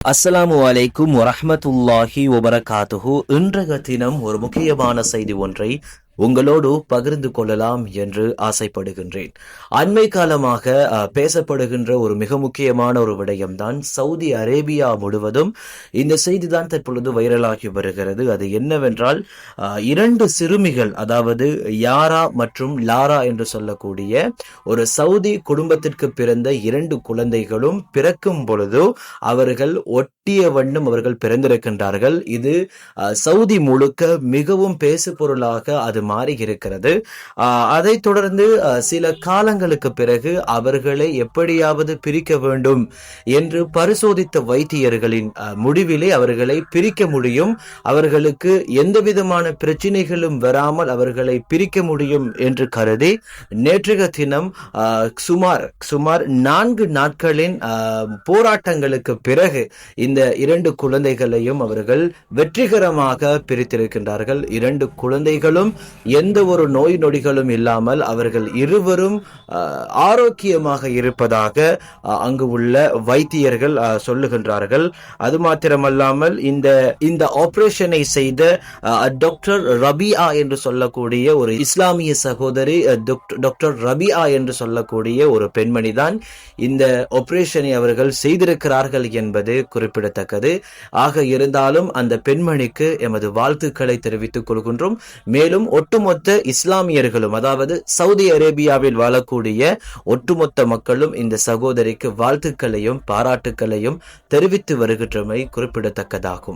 அஸ்ஸலாமு அலைக்கும் வரஹ்மத்துல்லாஹி ஒபரகாத்துஹு இன்றைய தினம் ஒரு முக்கியமான செய்தி ஒன்றை உங்களோடு பகிர்ந்து கொள்ளலாம் என்று ஆசைப்படுகின்றேன். அண்மை காலமாக பேசப்படுகின்ற ஒரு மிக முக்கியமான ஒரு விடயம்தான் சவுதி அரேபியா முழுவதும் இந்த செய்திதான் தற்பொழுது வைரலாகி வருகிறது. அது என்னவென்றால் இரண்டு சிறுமிகள் அதாவது யாரா மற்றும் லாரா என்று சொல்லக்கூடிய ஒரு சவுதி குடும்பத்திற்கு பிறந்த இரண்டு குழந்தைகளும் பிறக்கும் பொழுது அவர்கள் ஒட்டிய வண்ணம் அவர்கள் பிறந்திருக்கின்றார்கள். இது சவுதி முழுக்க மிகவும் பேசு பொருளாக அது மாறி இருக்கிறது அதை தொடர்ந்து சில காலங்களுக்கு பிறகு அவர்களை எப்படியாவது பிரிக்க வேண்டும் என்று பரிசோதித்த வைத்தியர்களின் முடிவிலே அவர்களை பிரிக்க முடியும். அவர்களுக்கு எந்த விதமான பிரச்சனைகளும் வராமல் அவர்களை பிரிக்க முடியும் என்று கருதி நேற்றைய தினம் சுமார் சுமார் நான்கு நாட்களின் போராட்டங்களுக்கு பிறகு இந்த இரண்டு குழந்தைகளையும் அவர்கள் வெற்றிகரமாக பிரித்திருக்கின்றார்கள். இரண்டு குழந்தைகளும் எந்த ஒரு நோய் நொடிகளும் இல்லாமல் அவர்கள் இருவரும் ஆரோக்கியமாக இருப்பதாக அங்கு உள்ள வைத்தியர்கள் சொல்லுகின்றார்கள். அது மாத்திரமல்லாமல் இந்த இந்த ஆபரேஷனை செய்த டாக்டர் ரபியா என்று சொல்லக்கூடிய ஒரு இஸ்லாமிய சகோதரி டாக்டர் டாக்டர் ரபியா என்று சொல்லக்கூடிய ஒரு பெண்மணி தான் இந்த ஆபரேஷனை அவர்கள் செய்திருக்கிறார்கள் என்பது குறிப்பிடத்தக்கது. ஆக இருந்தாலும் அந்த பெண்மணிக்கு எமது வாழ்த்துக்களை தெரிவித்துக் கொள்கின்றோம். மேலும் ஒட்டுமொத்த இஸ்லாமியர்களும் அதாவது சவுதி அரேபியாவில் வாழக்கூடிய ஒட்டுமொத்த மக்களும் இந்த சகோதரிக்கு வாழ்த்துக்களையும் பாராட்டுக்களையும் தெரிவித்து வருகின்றமை குறிப்பிடத்தக்கதாகும்.